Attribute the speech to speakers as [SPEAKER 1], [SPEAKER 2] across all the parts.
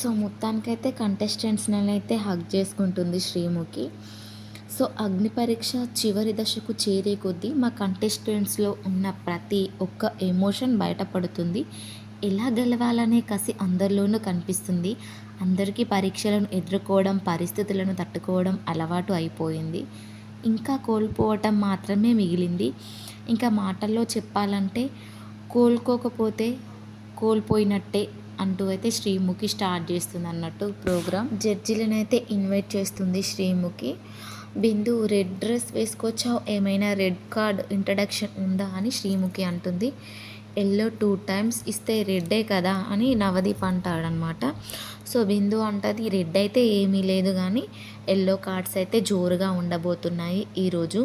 [SPEAKER 1] So మొత్తానికైతే కంటెస్టెంట్స్ని అయితే hug చేసుకుంటుంది శ్రీముఖి. సో అగ్ని పరీక్ష చివరి దశకు చేరే కొద్దీ మా కంటెస్టెంట్స్లో ఉన్న ప్రతి ఒక్క ఎమోషన్ బయటపడుతుంది. ఎలా గెలవాలనే కసి అందరిలోనూ కనిపిస్తుంది. అందరికీ పరీక్షలను ఎదుర్కోవడం పరిస్థితులను తట్టుకోవడం అలవాటు అయిపోయింది. ఇంకా కోల్పోవటం మాత్రమే మిగిలింది. ఇంకా మాటల్లో చెప్పాలంటే కోలుకోకపోతే కోల్పోయినట్టే అంటూ అయితే శ్రీముఖి స్టార్ట్ చేస్తుంది అన్నట్టు ప్రోగ్రామ్. జడ్జిలను అయితే ఇన్వైట్ చేస్తుంది శ్రీముఖి. బిందు రెడ్ డ్రెస్ వేసుకొచ్చావు ఏమైనా రెడ్ కార్డ్ ఇంట్రడక్షన్ ఉందా? అని శ్రీముఖి అంటుంది. ఎల్లో టూ టైమ్స్ ఇస్తే రెడ్డే కదా? అని నవదీప్ అంటాడనమాట సో బిందు అంటది రెడ్ అయితే ఏమీ లేదు కానీ ఎల్లో కార్డ్స్ అయితే జోరుగా ఉండబోతున్నాయి ఈరోజు.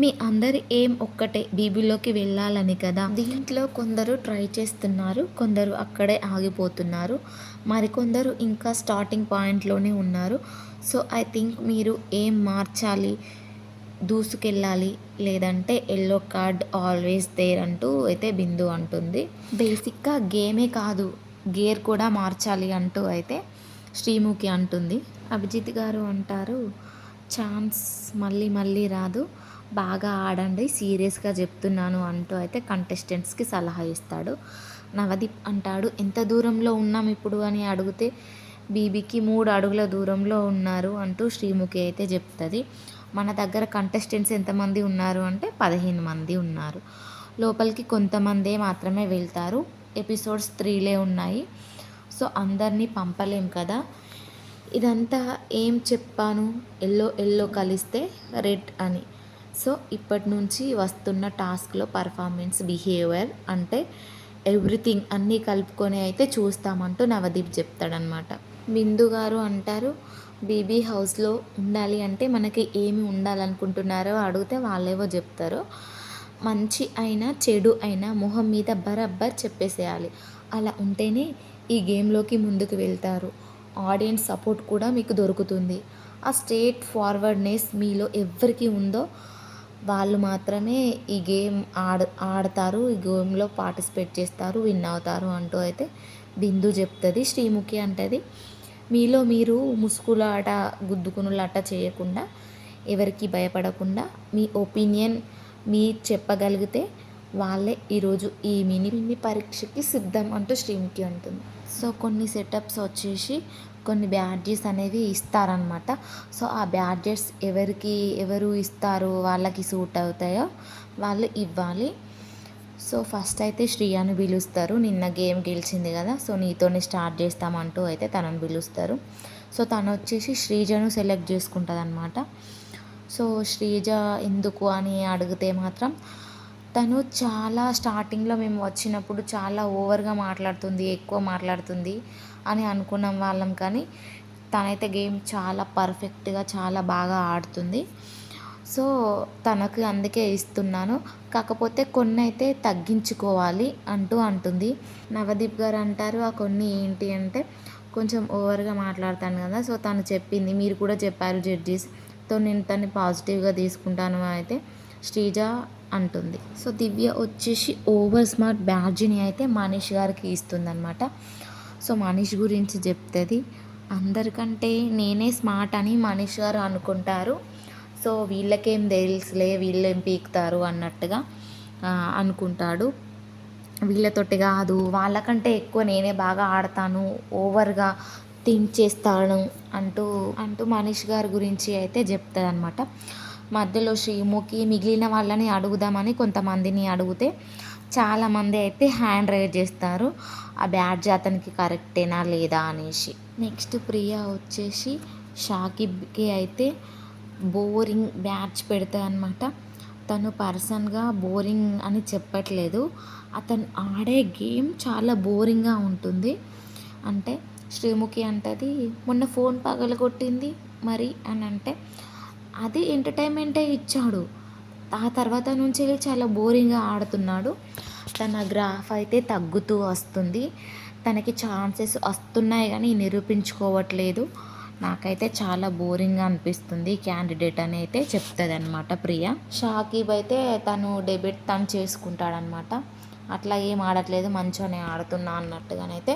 [SPEAKER 1] మీ అందరి ఏం ఒక్కటే బీబీలోకి వెళ్ళాలని కదా. దీంట్లో కొందరు ట్రై చేస్తున్నారు కొందరు అక్కడే ఆగిపోతున్నారు. మరికొందరు ఇంకా స్టార్టింగ్ పాయింట్లోనే ఉన్నారు. సో ఐ థింక్ మీరు ఏం మార్చాలి? దూసుకెళ్ళాలి? లేదంటే ఎల్లో కార్డ్ ఆల్వేస్ దేర్ అంటూ అయితే బిందు అంటుంది. బేసిక్గా గేమే కాదు గేర్ కూడా మార్చాలి అంటూ అయితే శ్రీముఖి అంటుంది. అభిజిత్ గారు అంటారు ఛాన్స్ మళ్ళీ మళ్ళీ రాదు. బాగా ఆడండి సీరియస్గా చెప్తున్నాను అంటూ అయితే కంటెస్టెంట్స్కి సలహా ఇస్తాడు. నవదీప్ అంటాడు ఎంత దూరంలో ఉన్నాం ఇప్పుడు? అని అడిగితే బీబీకి మూడు అడుగుల దూరంలో ఉన్నారు అంటూ శ్రీముఖి అయితే చెప్తుంది. మన దగ్గర కంటెస్టెంట్స్ ఎంతమంది ఉన్నారు? అంటే పదిహేను మంది ఉన్నారు. లోపలికి కొంతమందే మాత్రమే వెళ్తారు. ఎపిసోడ్స్ త్రీలే ఉన్నాయి. సో అందరినీ పంపలేం కదా. ఇదంతా ఏం చెప్పాను? ఎల్లో ఎల్లో కలిస్తే రెడ్ అని. సో ఇప్పటి నుంచి వస్తున్న టాస్క్లో పర్ఫార్మెన్స్ బిహేవియర్ అంటే ఎవ్రీథింగ్ అన్నీ కలుపుకొని అయితే చూస్తామంటూ నవదీప్ చెప్తాడనమాట బిందు గారు అంటారు బీబీ హౌస్లో ఉండాలి అంటే మనకి ఏమి ఉండాలనుకుంటున్నారో అడిగితే వాళ్ళేవో చెప్తారు. మంచి అయినా చెడు అయినా మొహం మీద బరబ్బర్ చెప్పేసేయాలి. అలా ఉంటేనే ఈ గేమ్లోకి ముందుకు వెళ్తారు. ఆడియన్స్ సపోర్ట్ కూడా మీకు దొరుకుతుంది. ఆ స్టేట్ ఫార్వర్డ్నెస్ మీలో ఎవరికి ఉందో వాళ్ళు మాత్రమే ఈ గేమ్ ఆడ ఆడతారు ఈ గేమ్లో పార్టిసిపేట్ చేస్తారు విన్ అవుతారు అంటూ అయితే బిందు చెప్తుంది శ్రీముఖి అంటది. మీలో మీరు ముసుగులాట గుద్దుకునులాట చేయకుండా ఎవరికి భయపడకుండా మీ ఒపీనియన్ మీ చెప్పగలిగితే వాళ్ళే ఈరోజు ఈ మినీ మినీ పరీక్షకి సిద్ధం అంటూ శ్రీముఖి అంటుంది. సో కొన్ని సెటప్స్ వచ్చేసి కొన్ని బ్యాడ్జెస్ అనేవి ఇస్తారనమాట సో ఆ బ్యాడ్జెస్ ఎవరికి ఎవరు ఇస్తారు వాళ్ళకి సూట్ అవుతాయో వాళ్ళు ఇవ్వాలి. సో ఫస్ట్ అయితే శ్రీయాని పిలుస్తారు. నిన్న గేమ్ గెలిచింది కదా సో నీతోనే స్టార్ట్ చేస్తామంటూ అయితే తనను పిలుస్తారు. సో తను వచ్చేసి శ్రీజను సెలెక్ట్ చేసుకుంటుంది అనమాట సో శ్రీజ ఎందుకు అని అడిగితే మాత్రం తను చాలా స్టార్టింగ్లో మేము వచ్చినప్పుడు చాలా ఓవర్గా మాట్లాడుతుంది ఎక్కువ మాట్లాడుతుంది అని అనుకున్నాం వాళ్ళం. కానీ తనైతే గేమ్ చాలా పర్ఫెక్ట్గా చాలా బాగా ఆడుతుంది. సో తనకు అందుకే ఇస్తున్నాను. కాకపోతే కొన్ని అయితే తగ్గించుకోవాలి అంటూ అంటుంది. నవదీప్ గారు అంటారు ఆ కొన్ని ఏంటి అంటే కొంచెం ఓవర్గా మాట్లాడతాను కదా! సో తను చెప్పింది మీరు కూడా చెప్పారు జడ్జీస్. తో నేను తను పాజిటివ్గా తీసుకుంటాను అయితే శ్రీజ అంటుంది. సో దివ్య వచ్చేసి ఓవర్ స్మార్ట్ బ్యాడ్జిని అయితే మనీష్ గారికి ఇస్తుందన్నమాట. సో మనీష్ గురించి చెప్తుంది అందరికంటే నేనే స్మార్ట్ అని మనీష్ గారు అనుకుంటారు. సో వీళ్ళకేం తెలుసులే వీళ్ళేం పీకుతారు అన్నట్టుగా అనుకుంటాడు. వీళ్ళతోటి కాదు వాళ్ళకంటే ఎక్కువ నేనే బాగా ఆడతాను ఓవర్గా థింక్ చేస్తాను అంటూ అంటూ మనీష్ గారి గురించి అయితే చెప్తుంది అనమాట మధ్యలో శ్రీముఖి మిగిలిన వాళ్ళని అడుగుదామని కొంతమందిని అడిగితే చాలామంది అయితే హ్యాండ్ రైజ్ చేస్తారు. ఆ బ్యాడ్జ్ అతనికి కరెక్టేనా లేదా? అనేసి. నెక్స్ట్ ప్రియా వచ్చేసి షాకిబ్కి అయితే బోరింగ్ బ్యాడ్జ్ పెడతాయి అనమాట తను పర్సన్గా బోరింగ్ అని చెప్పట్లేదు. అతను ఆడే గేమ్ చాలా బోరింగ్గా ఉంటుంది. అంటే శ్రీముఖి అంటది మొన్న ఫోన్ పగలగొట్టింది మరి అని అంటే అది ఎంటర్టైన్మెంటే ఇచ్చాడు. ఆ తర్వాత నుంచి చాలా బోరింగ్గా ఆడుతున్నాడు. తన గ్రాఫ్ అయితే తగ్గుతూ వస్తుంది. తనకి ఛాన్సెస్ వస్తున్నాయి కానీ నిరూపించుకోవట్లేదు. నాకైతే చాలా బోరింగ్గా అనిపిస్తుంది. క్యాండిడేట్ అని అయితే చెప్తుంది అనమాట ప్రియ. షాకీబ్ అయితే తను డెబిట్ తను చేసుకుంటాడనమాట అట్లా ఏం ఆడట్లేదు మంచిగానే ఆడుతున్నా అన్నట్టుగానైతే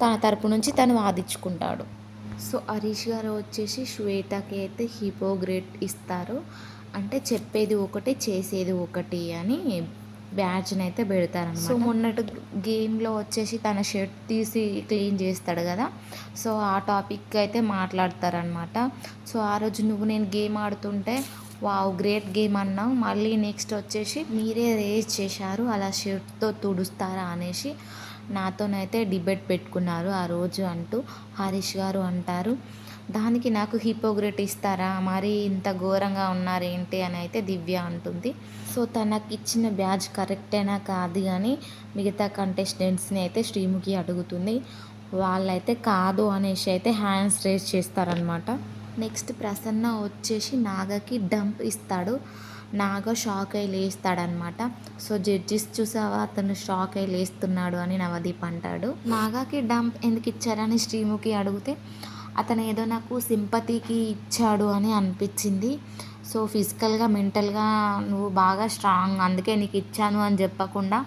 [SPEAKER 1] తన తరపు నుంచి తను వాదించుకుంటాడు. సో హరీష్ గారు వచ్చేసి శ్వేతకి అయితే హిపోగ్రేట్ ఇస్తారు. అంటే చెప్పేది ఒకటి చేసేది ఒకటి అని బ్యాడ్జ్ని అయితే పెడతారనమాట. సో మొన్నటి గేమ్లో వచ్చేసి తన షర్ట్ తీసి క్లీన్ చేస్తాడు కదా. సో ఆ టాపిక్ అయితే మాట్లాడతారనమాట. సో ఆ రోజు నువ్వు నేను గేమ్ ఆడుతుంటే వావ్ గ్రేట్ గేమ్ అన్నావు. మళ్ళీ నెక్స్ట్ వచ్చేసి మీరే రేస్ చేశారు. అలా షర్ట్తో తుడుస్తారా? అనేసి నాతోనైతే డిబేట్ పెట్టుకున్నారు. ఆ రోజు అంటూ హరీష్ గారు అంటారు దానికి నాకు హిపోగ్రెట్ ఇస్తారా? మరి ఇంత ఘోరంగా ఉన్నారేంటి? అని అయితే దివ్య అంటుంది. సో తనకి ఇచ్చిన బ్యాచ్ కరెక్టేనా కాదు అని మిగతా కంటెస్టెంట్స్ని అయితే శ్రీముఖి అడుగుతుంది. వాళ్ళైతే కాదు అనేసి అయితే హ్యాండ్స్ రేస్ చేస్తారనమాట నెక్స్ట్ ప్రసన్న వచ్చేసి నాగకి డంప్ ఇస్తాడు. నాగ షాక్ అయి లేస్తాడనమాట. సో జడ్జిస్ చూసావా? అతను షాక్ అయి లేస్తున్నాడు అని నవదీప్ అంటాడు. నాగాకి డంప్ ఎందుకు ఇచ్చారని శ్రీముఖి అడిగితే అతను ఏదో నాకు సింపతికి ఇచ్చాడు అని అనిపించింది. సో ఫిజికల్గా మెంటల్గా నువ్వు బాగా స్ట్రాంగ్ అందుకే నీకు ఇచ్చాను అని చెప్పకుండా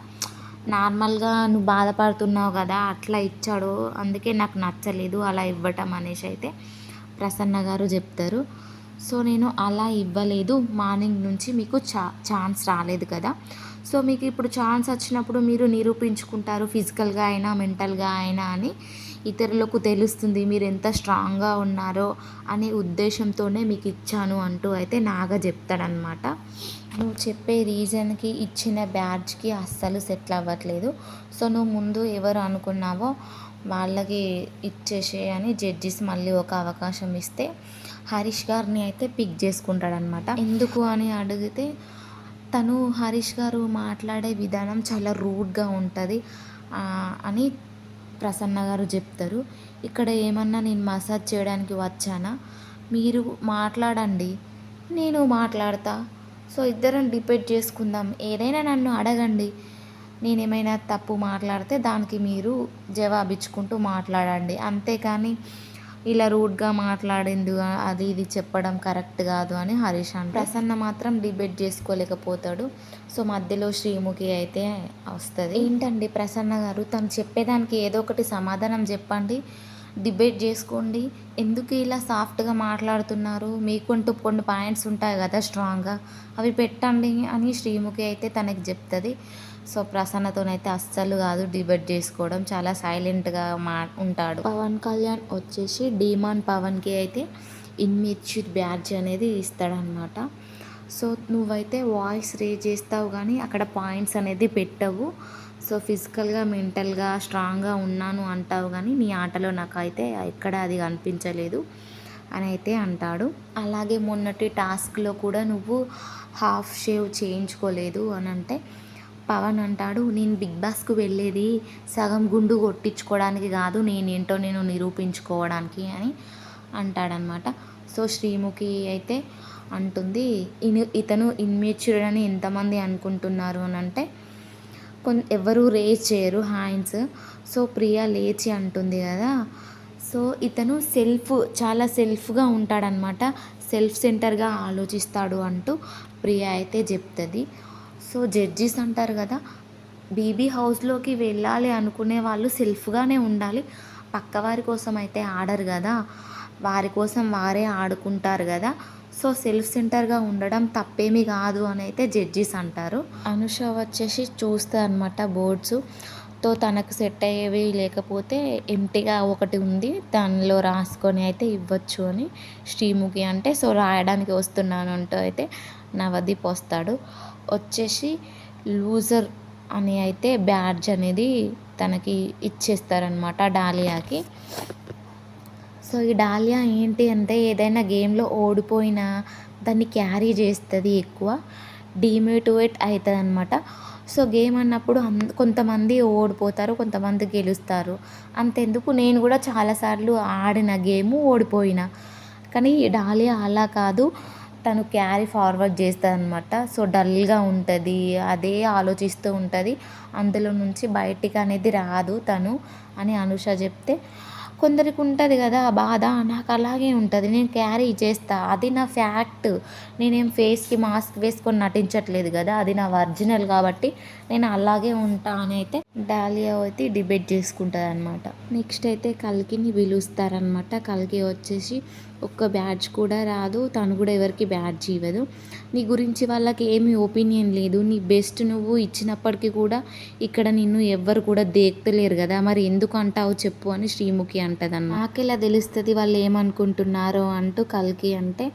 [SPEAKER 1] నార్మల్గా నువ్వు బాధపడుతున్నావు కదా అట్లా ఇచ్చాడు. అందుకే నాకు నచ్చలేదు అలా ఇవ్వటం అనేసి అయితే ప్రసన్న గారు చెప్తారు. సో నేను అలా ఇవ్వలేదు. మార్నింగ్ నుంచి మీకు చా ఛాన్స్ రాలేదు కదా. సో మీకు ఇప్పుడు ఛాన్స్ వచ్చినప్పుడు మీరు నిరూపించుకుంటారు ఫిజికల్గా అయినా మెంటల్గా అయినా అని ఇతరులకు తెలుస్తుంది మీరు ఎంత స్ట్రాంగ్గా ఉన్నారో అనే ఉద్దేశంతోనే మీకు ఇచ్చాను అంటూ అయితే నాగా చెప్తాడనమాట. నువ్వు చెప్పే రీజన్కి ఇచ్చిన బ్యాడ్జ్కి అస్సలు సెటిల్ అవ్వట్లేదు. సో నువ్వు ముందు ఎవరు అనుకున్నావో వాళ్ళకి ఇచ్చేసే అని జడ్జిస్ మళ్ళీ ఒక అవకాశం ఇస్తే హరీష్ గారిని అయితే పిక్ చేసుకుంటాడనమాట ఎందుకు అని అడిగితే తను హరీష్ గారు మాట్లాడే విధానం చాలా రూడ్గా ఉంటుంది అని ప్రసన్న గారు చెప్తారు. ఇక్కడ ఏమన్నా నేను మసాజ్ చేయడానికి వచ్చానా? మీరు మాట్లాడండి నేను మాట్లాడతా. సో ఇద్దరం డిబేట్ చేసుకుందాం. ఏదైనా నన్ను అడగండి. నేనేమైనా తప్పు మాట్లాడితే దానికి మీరు జవాబిచ్చుకుంటూ మాట్లాడండి. అంతేకాని ఇలా రూడ్గా మాట్లాడింది అది ఇది చెప్పడం కరెక్ట్ కాదు అని హరీష్ అంట ప్రసన్న మాత్రం డిబేట్ చేసుకోలేకపోతాడు. సో మధ్యలో శ్రీముఖి అయితే వస్తుంది. ఏంటండి ప్రసన్న గారు? తను చెప్పేదానికి ఏదో ఒకటి సమాధానం చెప్పండి. డిబేట్ చేసుకోండి. ఎందుకు ఇలా సాఫ్ట్గా మాట్లాడుతున్నారు? మీకుంటూ కొన్ని పాయింట్స్ ఉంటాయి కదా స్ట్రాంగ్గా. అవి పెట్టండి అని శ్రీముఖి అయితే తనకి చెప్తుంది. సో ప్రసన్నతోనైతే అస్సలు కాదు డిబేట్ చేసుకోవడం. చాలా సైలెంట్గా మా ఉంటాడు. పవన్ కళ్యాణ్ వచ్చేసి డీమాన్ పవన్కి అయితే ఇన్మెచ్యూర్ బ్యాడ్జ్ అనేది ఇస్తాడనమాట సో నువ్వైతే వాయిస్ రేజ్ చేస్తావు కానీ అక్కడ పాయింట్స్ అనేది పెట్టవు. సో ఫిజికల్గా మెంటల్గా స్ట్రాంగ్గా ఉన్నాను అంటావు కానీ నీ ఆటలో నాకైతే ఎక్కడ అది కనిపించలేదు అని అయితే అంటాడు. అలాగే మొన్నటి టాస్క్లో కూడా నువ్వు హాఫ్ షేవ్ చేయించుకోలేదు అని అంటే పవన్ అంటాడు నేను బిగ్ బాస్కు వెళ్ళేది సగం గుండు కొట్టించుకోవడానికి కాదు నేనేంటో నేను నిరూపించుకోవడానికి అని అంటాడనమాట సో శ్రీముఖి అయితే అంటుంది ఇను ఇతను ఇన్మెచ్యూర్డ్ అని ఎంతమంది అనుకుంటున్నారు అని అంటే కొన్ ఎవరు రేజ్ చేయరు హ్యాండ్స్ సో ప్రియా లేచి అంటుంది కదా సో ఇతను సెల్ఫ్ చాలా సెల్ఫ్గా ఉంటాడనమాట సెల్ఫ్ సెంటర్గా ఆలోచిస్తాడు అంటూ ప్రియా అయితే చెప్తుంది. సో జడ్జిస్ అంటారు కదా బీబీ హౌస్లోకి వెళ్ళాలి అనుకునే వాళ్ళు సెల్ఫ్గానే ఉండాలి. పక్కవారి కోసం అయితే ఆడరు కదా వారి కోసం వారే ఆడుకుంటారు కదా. సో సెల్ఫ్ సెంటర్గా ఉండడం తప్పేమీ కాదు అని అయితే జడ్జిస్ అంటారు. అనుష వచ్చేసి చూస్తుంది అనమాట బోర్డ్స్. తో తనకు సెట్ అయ్యేవి లేకపోతే ఎంటీగా ఒకటి ఉంది దానిలో రాసుకొని అయితే ఇవ్వచ్చు అని శ్రీముఖి అంటే సో రాయడానికి వస్తున్నాను అంటూ అయితే నవదీప్ వస్తాడు. వచ్చేసి లూజర్ అని అయితే బ్యాడ్జ్ అనేది తనకి ఇచ్చేస్తారనమాట డాలియాకి. సో ఈ డాలియా ఏంటి అంటే ఏదైనా గేమ్లో ఓడిపోయినా దాన్ని క్యారీ చేస్తుంది ఎక్కువ డిమోటివేట్ అవుతుంది అనమాట సో గేమ్ అన్నప్పుడు అన్ కొంతమంది ఓడిపోతారు కొంతమంది గెలుస్తారు. అంతెందుకు నేను కూడా చాలాసార్లు ఆడిన గేము ఓడిపోయిన. కానీ డాలియా అలా కాదు. తను క్యారీ ఫార్వర్డ్ చేస్తుంది అనమాట సో డల్గా ఉంటుంది అదే ఆలోచిస్తూ ఉంటుంది. అందులో నుంచి బయటికి అనేది రాదు తను అని అనుష చెప్తే కొందరికి ఉంటుంది కదా ఆ బాధ నాకు అలాగే ఉంటుంది నేను క్యారీ చేస్తా. అది నా ఫ్యాక్ట్ నేనేం ఫేస్కి మాస్క్ వేసుకొని నటించట్లేదు కదా అది నా ఒరిజినల్ కాబట్టి నేను అలాగే ఉంటా అని అయితే డాలియా అయితే డిబేట్ చేసుకుంటుంది అనమాట నెక్స్ట్ అయితే కల్కిని పిలుస్తారనమాట కల్కి వచ్చేసి ఒక్క బ్యాడ్జ్ కూడా రాదు తను కూడా ఎవరికి బ్యాడ్జ్ ఇవ్వదు. నీ గురించి వాళ్ళకి ఏమీ ఒపీనియన్ లేదు. నీ బెస్ట్ నువ్వు ఇచ్చినప్పటికీ కూడా ఇక్కడ నిన్ను ఎవ్వరు కూడా దేక్తలేరు కదా మరి ఎందుకు అంటావు చెప్పు అని శ్రీముఖి అంటదన్న నాకెలా తెలుస్తుంది వాళ్ళు ఏమనుకుంటున్నారో అంటూ కల్కి అంటే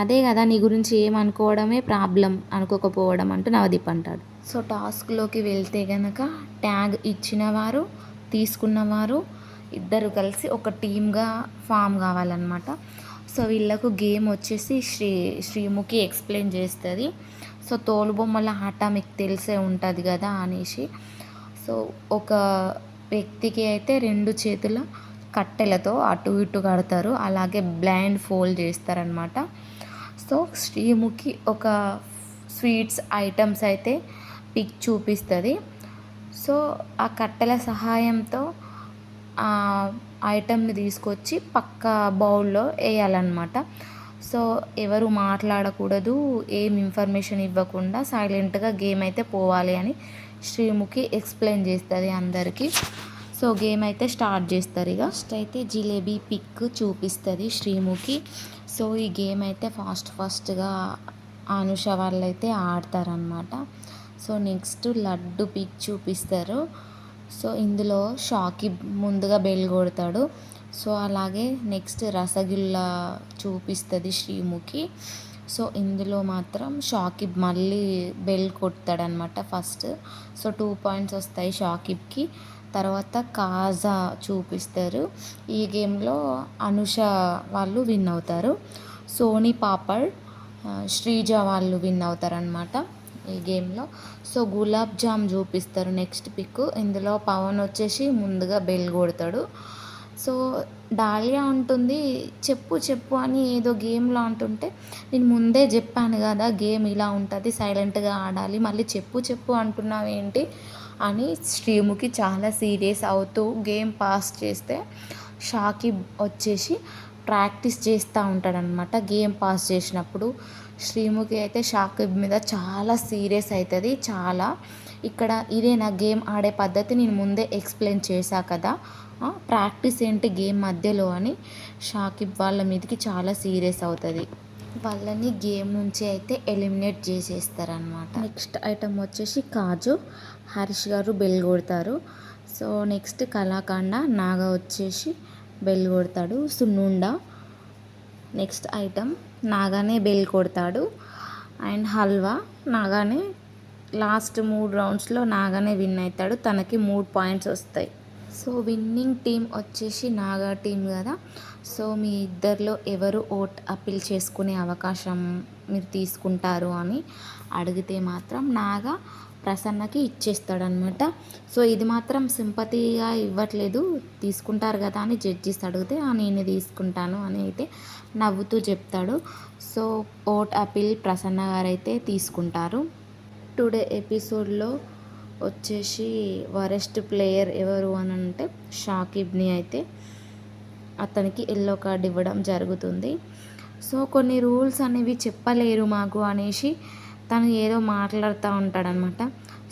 [SPEAKER 1] అదే కదా నీ గురించి ఏమనుకోవడమే ప్రాబ్లం అనుకోకపోవడం అంటూ నవదీప్ అంటాడు. సో టాస్క్లోకి వెళ్తే గనక ట్యాగ్ ఇచ్చినవారు తీసుకున్నవారు ఇద్దరు కలిసి ఒక టీమ్గా ఫామ్ కావాలన్నమాట. సో వీళ్ళకు గేమ్ వచ్చేసి శ్రీ శ్రీముఖి ఎక్స్ప్లెయిన్ చేస్తుంది. సో తోలుబొమ్మల ఆట మీకు తెలిసే ఉంటుంది కదా అనేసి. సో ఒక వ్యక్తికి అయితే రెండు చేతుల కట్టెలతో అటు ఇటు కడతారు అలాగే బ్లైండ్ ఫోల్డ్ చేస్తారనమాట సో శ్రీముఖి ఒక స్వీట్స్ ఐటమ్స్ అయితే పిక్ చూపిస్తుంది. సో ఆ కట్టెల సహాయంతో ఆ ఐటమ్ని తీసుకొచ్చి పక్క బౌల్లో వేయాలన్నమాట. సో ఎవరు మాట్లాడకూడదు ఏం ఇన్ఫర్మేషన్ ఇవ్వకుండా సైలెంట్గా గేమ్ అయితే పోవాలి అని శ్రీముఖి ఎక్స్ప్లెయిన్ చేస్తుంది అందరికీ. సో గేమ్ అయితే స్టార్ట్ చేస్తారు ఇక ఫస్ట్ అయితే జిలేబీ పిక్ చూపిస్తుంది శ్రీముఖి. సో ఈ గేమ్ అయితే ఫాస్ట్ ఫాస్ట్గా అనుష వాళ్ళు అయితే ఆడతారనమాట సో నెక్స్ట్ లడ్డు పిక్ చూపిస్తారు. సో ఇందులో షాకిబ్ ముందుగా బెల్ కొడతాడు. సో అలాగే నెక్స్ట్ రసగుల్లా చూపిస్తుంది శ్రీముఖి. సో ఇందులో మాత్రం షాకిబ్ మళ్ళీ బెల్ కొడతాడనమాట ఫస్ట్. సో టూ పాయింట్స్ వస్తాయి షాకిబ్కి. తర్వాత కాజా చూపిస్తారు. ఈ గేమ్లో అనుష వాళ్ళు విన్ అవుతారు. సోనీ పాపడ్ శ్రీజ వాళ్ళు విన్ అవుతారనమాట ఈ గేమ్లో. సో గులాబ్ జామ్ చూపిస్తారు నెక్స్ట్ పిక్. ఇందులో పవన్ వచ్చేసి ముందుగా బెల్ కొడతాడు. సో డాలియా ఉంటుంది చెప్పు చెప్పు అని ఏదో గేమ్లో అంటుంటే నేను ముందే చెప్పాను కదా గేమ్ ఇలా ఉంటుంది సైలెంట్గా ఆడాలి మళ్ళీ చెప్పు చెప్పు అంటున్నావు ఏంటి అని శ్రీముఖి చాలా సీరియస్ అవుతూ గేమ్ పాస్ చేస్తే షాకిబ్ వచ్చేసి ప్రాక్టీస్ చేస్తూ ఉంటాడనమాట గేమ్ పాస్ చేసినప్పుడు శ్రీముఖి అయితే షాకిబ్ మీద చాలా సీరియస్ అవుతుంది చాలా. ఇక్కడ ఇదే నా గేమ్ ఆడే పద్ధతి నేను ముందే ఎక్స్ప్లెయిన్ చేశా కదా. ప్రాక్టీస్ ఏంటి గేమ్ మధ్యలో అని షాకిబ్ వాళ్ళ మీదకి చాలా సీరియస్ అవుతుంది. వాళ్ళని గేమ్ నుంచి అయితే ఎలిమినేట్ చేసేస్తారనమాట నెక్స్ట్ ఐటమ్ వచ్చేసి కాజు. హరీష్ గారు బెల్ కొడతారు. సో నెక్స్ట్ కళాఖండ నాగ వచ్చేసి బెల్ కొడతాడు సున్నుండ. నెక్స్ట్ ఐటమ్ నాగానే బెల్ కొడతాడు. అండ్ హల్వా నాగానే లాస్ట్ మూడు రౌండ్స్లో నాగానే విన్ అవుతాడు తనకి మూడు పాయింట్స్ వస్తాయి. సో విన్నింగ్ టీం వచ్చేసి నాగా టీం కదా. సో మీ ఇద్దరిలో ఎవరు ఓట్ అప్పీల్ చేసుకునే అవకాశం మీరు తీసుకుంటారు అని అడిగితే మాత్రం నాగా ప్రసన్నకి ఇచ్చేస్తాడనమాట. సో ఇది మాత్రం సింపతిగా ఇవ్వట్లేదు. తీసుకుంటారు కదా అని జడ్జిస్ అడిగితే నేను తీసుకుంటాను అని అయితే నవ్వుతూ చెప్తాడు. సో ఓట్ అపీల్ ప్రసన్న గారు అయితే తీసుకుంటారు. టుడే ఎపిసోడ్లో వచ్చేసి వరెస్ట్ ప్లేయర్ ఎవరు అని అంటే షాకిబ్ని అయితే అతనికి ఎల్లో కార్డ్ ఇవ్వడం జరుగుతుంది. సో కొన్ని రూల్స్ అనేవి చెప్పలేరు మాకు అనేసి తను ఏదో మాట్లాడుతూ ఉంటాడనమాట.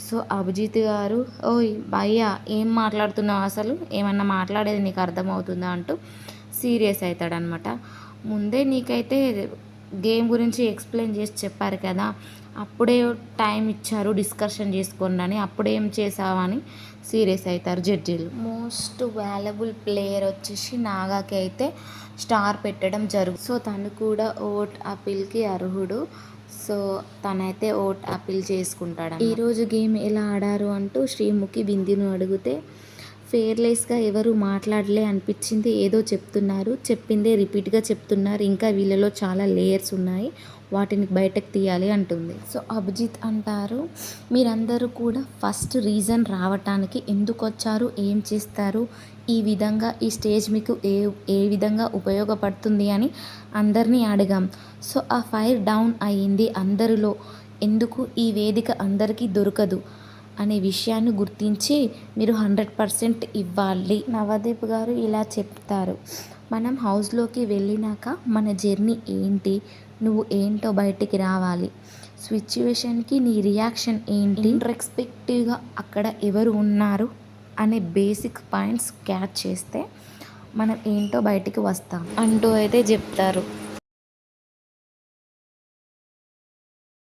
[SPEAKER 1] సో అభిజిత్ గారు ఓయ్ భయ్యా ఏం మాట్లాడుతున్నావు అసలు? ఏమన్నా మాట్లాడేది నీకు అర్థమవుతుందా? అంటూ సీరియస్ అవుతాడనమాట ముందే నీకైతే గేమ్ గురించి ఎక్స్ప్లెయిన్ చేసి చెప్పారు కదా అప్పుడే టైం ఇచ్చారు డిస్కషన్ చేసుకోండి అని అప్పుడేం చేసావని సీరియస్ అవుతారు జడ్జీలు. మోస్ట్ వాల్యుబుల్ ప్లేయర్ వచ్చేసి నాగాకి అయితే స్టార్ పెట్టడం జరుగు సో తను కూడా ఓట్ అపీల్కి అర్హుడు. సో తనైతే ఓట్ అపీల్ చేసుకుంటాడు ఈరోజు గేమ్ ఎలా ఆడారు అంటూ శ్రీముఖి బిందును అడిగితే ఫేర్లెస్గా ఎవరు మాట్లాడలే అనిపించింది ఏదో చెప్తున్నారు. చెప్పిందే రిపీట్గా చెప్తున్నారు. ఇంకా వీళ్ళలో చాలా లేయర్స్ ఉన్నాయి. వాటిని బయటకు తీయాలి అంటుంది. సో అభిజిత్ అంటారు మీరందరూ కూడా ఫస్ట్ రీజన్ రావటానికి ఎందుకు వచ్చారు? ఏం చేస్తారు? ఈ విధంగా ఈ స్టేజ్ మీకు ఏ ఏ విధంగా ఉపయోగపడుతుంది అని అందరినీ అడిగాం. సో ఆ ఫైర్ డౌన్ అయ్యింది. అందరిలో ఎందుకు ఈ వేదిక అందరికీ దొరకదు అనే విషయాన్ని గుర్తించి మీరు హండ్రెడ్ పర్సెంట్ ఇవ్వాలి. నవదీప్ గారు ఇలా చెప్తారు. మనం హౌస్లోకి వెళ్ళినాక మన జర్నీ ఏంటి? నువ్వు ఏంటో బయటికి రావాలి. సిచ్యువేషన్కి నీ రియాక్షన్ ఏంటి? రెస్పెక్టివ్గా అక్కడ ఎవరు ఉన్నారు? అనే బేసిక్ పాయింట్స్ క్యాచ్ చేస్తే మనం ఏంటో బయటికి వస్తాం. అంటూ అయితే చెప్తారు.